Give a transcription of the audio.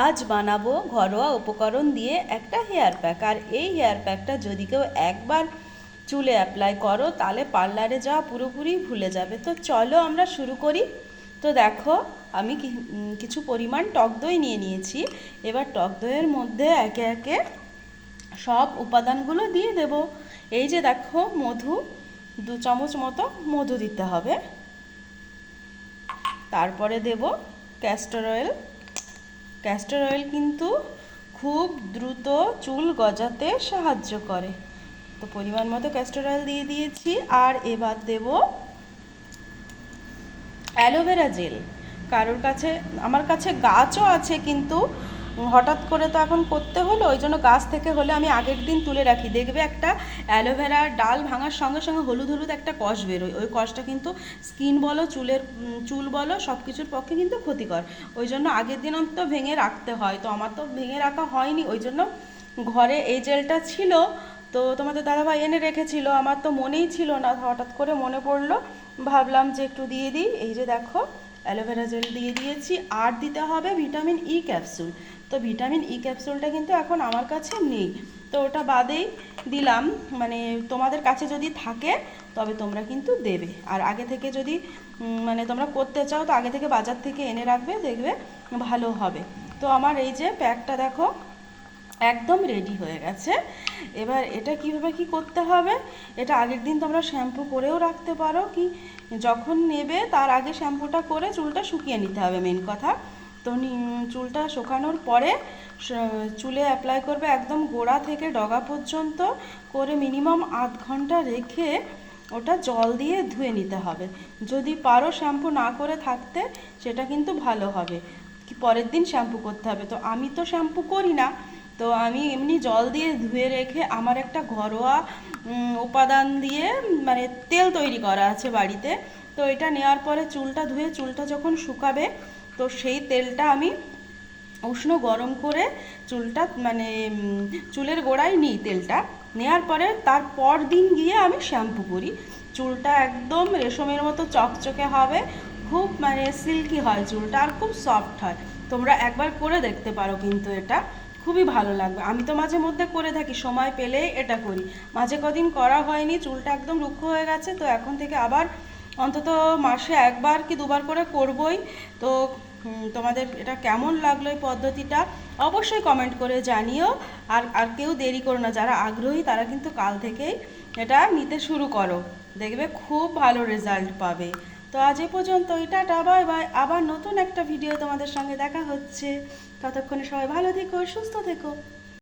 আজ বানাবো ঘরোয়া উপকরণ দিয়ে একটা হেয়ার প্যাক আর এই হেয়ার প্যাকটা যদি কেউ একবার চুলে অ্যাপ্লাই করো, তাহলে পার্লারে যাওয়া পুরোপুরি ভুলে যাবে। তো চলো আমরা শুরু করি। তো দেখো, আমি কিছু পরিমাণ টক দই নিয়ে নিয়েছি। এবার টক দইয়ের মধ্যে একে একে সব উপাদানগুলো দিয়ে দেব। এই যে দেখো, মধু, দু চামচ মতো মধু দিতে হবে। তারপরে দেব ক্যাস্টর অয়েল ক্যাস্টর অয়েল কিন্তু খুব দ্রুত চুল গজাতে সাহায্য করে। তো পরিমাণ মতো ক্যাস্টর অয়েল দিয়ে দিয়েছি আর এবার দেব অ্যালোভেরা জেল কারোর কাছে, আমার কাছে গাছও আছে কিন্তু হঠাৎ করে তো এখন করতে হলো, ওই জন্য গাছ থেকে হলে আমি আগের দিন তুলে রাখি। দেখবে একটা অ্যালোভেরার ডাল ভাঙার সঙ্গে সঙ্গে হলুদ হলুদ একটা কষ বেরোয়। ওই কষটা কিন্তু স্কিন বলো, চুলের চুল বলো সব কিছুর পক্ষে কিন্তু ক্ষতিকর। ওই জন্য আগের দিন অন্তত ভেঙে রাখতে হয়। তো আমার তো ভেঙে রাখা হয়নি, ওই জন্য ঘরে এই জেলটা ছিল। তো তোমাদের দাদাভাই এনে রেখেছিল, আমার তো মনেই ছিল না। হঠাৎ করে মনে পড়ল, ভাবলাম যে একটু দিয়ে দিই। এই যে দেখো অ্যালোভেরা জেল দিয়ে দিয়েছি। আর দিতে হবে ভিটামিন ই ক্যাপসুল তো ভিটামিন ই ক্যাপসুলটা কিন্তু এখন আমার কাছে নেই। তো ওটা বাদেই দিলাম মানে তোমাদের কাছে যদি থাকে, তবে তোমরা কিন্তু দেবে। আর আগে থেকে যদি মানে তোমরা করতে চাও, তো আগে থেকে বাজার থেকে এনে রাখবে, দেখবে ভালো হবে। তো আমার এই যে প্যাকটা দেখো, একদম রেডি হয়ে গেছে। এবার এটা কীভাবে কি করতে হবে, এটা আগের দিন তোমরা শ্যাম্পু করেও রাখতে পারো, কি যখন নেবে তার আগে শ্যাম্পুটা করে চুলটা শুকিয়ে নিতে হবে মেন কথা। তো চুলটা শুকানোর পরে চুলে অ্যাপ্লাই করবে একদম গোড়া থেকে ডগা পর্যন্ত করে মিনিমাম আধ ঘণ্টা রেখে ওটা জল দিয়ে ধুয়ে নিতে হবে। যদি পারো শ্যাম্পু না করে থাকতে সেটা কিন্তু ভালো হবে। পরের দিন শ্যাম্পু করতে হবে। তো আমি তো শ্যাম্পু করি না। তো আমি এমনি জল দিয়ে ধুয়ে রেখে আমার একটা ঘরোয়া উপাদান দিয়ে মানে তেল তৈরি করা আছে বাড়িতে। তো এটা নেওয়ার পরে চুলটা ধুয়ে চুলটা যখন শুকাবে, তো সেই তেলটা আমি উষ্ণ গরম করে চুলটা মানে চুলের গোড়ায় নিই তেলটা। নেওয়ার পরে তার পর দিন গিয়ে আমি শ্যাম্পু করি। চুলটা একদম রেশমের মতো চকচকে হবে, খুব মানে সিল্কি হয় চুলটা আর খুব সফট হয়। তোমরা একবার করে দেখতে পারো কিন্তু এটা। খুবই ভালো লাগবে। আমি তো মাঝে মধ্যে করে থাকি, সময় পেলেই এটা করি। মাঝে কদিন করা হয়নি, চুলটা একদম রুক্ষ হয়ে গেছে, তো এখন থেকে আবার অন্তত মাসে একবার কি দুবার করে করবই। তো তোমাদের এটা কেমন লাগল এই পদ্ধতিটা? অবশ্যই কমেন্ট করে জানিও। আর আর কেউ দেরি করো না, যারা আগ্রহী তারা কিন্তু কাল থেকেই এটা নিতে শুরু করো। দেখবে খুব ভালো রেজাল্ট পাবে। তো আজ এ পর্যন্ত টাটা, বাই বাই। আবার নতুন একটা ভিডিও তোমাদের সঙ্গে দেখা হচ্ছে। ততক্ষণে সবাই ভালো থেকো, সুস্থ থেকো।